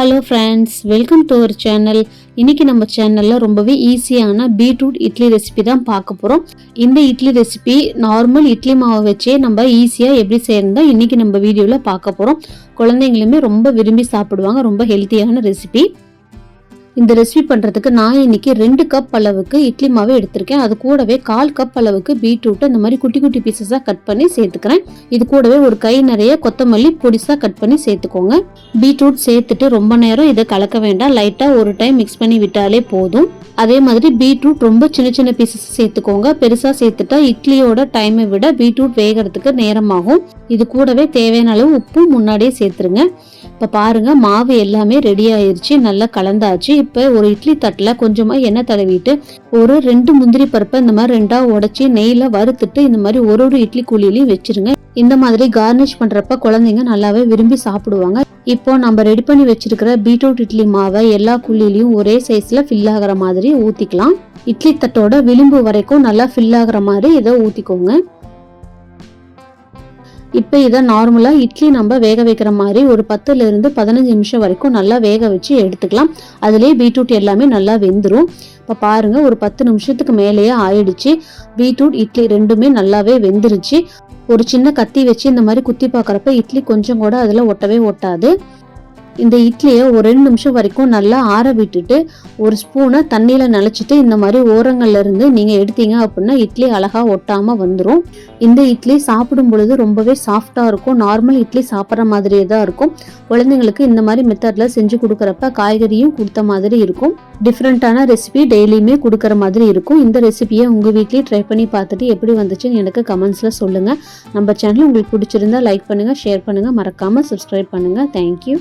Hello friends welcome to our channel இன்றைக்கி நம்ம சேனலில் ரொம்பவே ஈஸியான பீட்ரூட் இட்லி ரெசிபி தான் பார்க்க போகிறோம் இந்த இட்லி ரெசிபி நார்மல் இட்லி மாவை வச்சே நம்ம ஈஸியாக எப்படி செய்யறதா இன்றைக்கி நம்ம வீடியோவில் பார்க்க போகிறோம் குழந்தைங்களுமே ரொம்ப விரும்பி சாப்பிடுவாங்க ரொம்ப ஹெல்த்தியான ரெசிபி இந்த ரெசிபி பண்ணுறதுக்கு நான் இன்னைக்கு ரெண்டு கப் அளவுக்கு இட்லி மாவு எடுத்திருக்கேன். அது கூடவே கால் கப் அளவுக்கு பீட்ரூட்டை இந்த மாதிரி குட்டி குட்டி பீசஸாக கட் பண்ணி சேர்த்துக்கிறேன். இது கூடவே ஒரு கை நிறைய கொத்தமல்லி பொடிசாக கட் பண்ணி சேர்த்துக்கோங்க. பீட்ரூட் சேர்த்துட்டு ரொம்ப நேரம் இதை கலக்க வேண்டாம். லைட்டாக ஒரு டைம் மிக்ஸ் பண்ணி விட்டாலே போதும். அதே மாதிரி பீட்ரூட் ரொம்ப சின்ன சின்ன பீசஸ் சேர்த்துக்கோங்க. பெருசாக சேர்த்துட்டா இட்லியோட டைமை விட பீட்ரூட் வேகிறதுக்கு நேரமாகும். இது கூடவே தேவையான அளவு உப்பும் முன்னாடியே சேர்த்துருங்க. இப்போ பாருங்கள் மாவு எல்லாமே ரெடி ஆயிடுச்சு நல்லா கலந்தாச்சு. இப்போ ஒரு இட்லி தட்டில் கொஞ்சமாக எண்ணெய் தடவிட்டு ஒரு ரெண்டு முந்திரி பருப்பை இந்த மாதிரி ரெண்டாக உடச்சி நெய்யில் வறுத்துட்டு இந்த மாதிரி ஒரு ஒரு இட்லி குழியிலையும் வச்சிருங்க. இந்த மாதிரி கார்னிஷ் பண்ணுறப்ப குழந்தைங்க நல்லாவே விரும்பி சாப்பிடுவாங்க. இப்போ நம்ம ரெடி பண்ணி வச்சிருக்கிற பீட்ரூட் இட்லி மாவை எல்லா குழிலையும் ஒரே சைஸில் ஃபில் ஆகிற மாதிரி ஊற்றிக்கலாம் இட்லி தட்டோட விளிம்பு வரைக்கும் நல்லா ஃபில் ஆகிற மாதிரி இதை ஊற்றிக்கோங்க இப்போ இதை நார்மலாக இட்லி நம்ம வேக வைக்கிற மாதிரி ஒரு பத்துலேருந்து பதினஞ்சு நிமிஷம் வரைக்கும் நல்லா வேக வச்சு எடுத்துக்கலாம். அதுலேயே பீட்ரூட் எல்லாமே நல்லா வெந்துடும் இப்போ பாருங்கள் ஒரு பத்து நிமிஷத்துக்கு மேலேயே ஆயிடுச்சு. பீட்ரூட் இட்லி ரெண்டுமே நல்லாவே வெந்துருச்சு. ஒரு சின்ன கத்தி வச்சு இந்த மாதிரி குத்தி பார்க்குறப்ப இட்லி கொஞ்சம் கூட அதில் ஒட்டவே ஒட்டாது. இந்த இட்லியை ஒரு ரெண்டு நிமிஷம் வரைக்கும் நல்லா ஆற விட்டுட்டு ஒரு ஸ்பூனை தண்ணியில் நனைச்சிட்டு இந்த மாதிரி ஓரங்கள்ல இருந்து நீங்கள் எடுத்தீங்க அப்படின்னா இட்லி அழகாக ஒட்டாமல் வந்துடும் இந்த இட்லி சாப்பிடும் பொழுது ரொம்பவே சாஃப்டாக இருக்கும். நார்மல் இட்லி சாப்பிட்ற மாதிரியே தான் இருக்கும். குழந்தைங்களுக்கு இந்த மாதிரி மெத்தடில் செஞ்சு கொடுக்குறப்ப காய்கறியும் கொடுத்த மாதிரி இருக்கும். டிஃப்ரெண்ட்டான ரெசிபி டெய்லியுமே கொடுக்குற மாதிரி இருக்கும். இந்த ரெசிபியை உங்கள் வீட்லேயும் ட்ரை பண்ணி பார்த்துட்டு எப்படி வந்துச்சுன்னு எனக்கு கமெண்ட்ஸில் சொல்லுங்கள் நம்ம சேனல் உங்களுக்கு பிடிச்சிருந்தா லைக் பண்ணுங்கள் ஷேர் பண்ணுங்கள் மறக்காமல் சப்ஸ்கிரைப் பண்ணுங்கள் தேங்க்யூ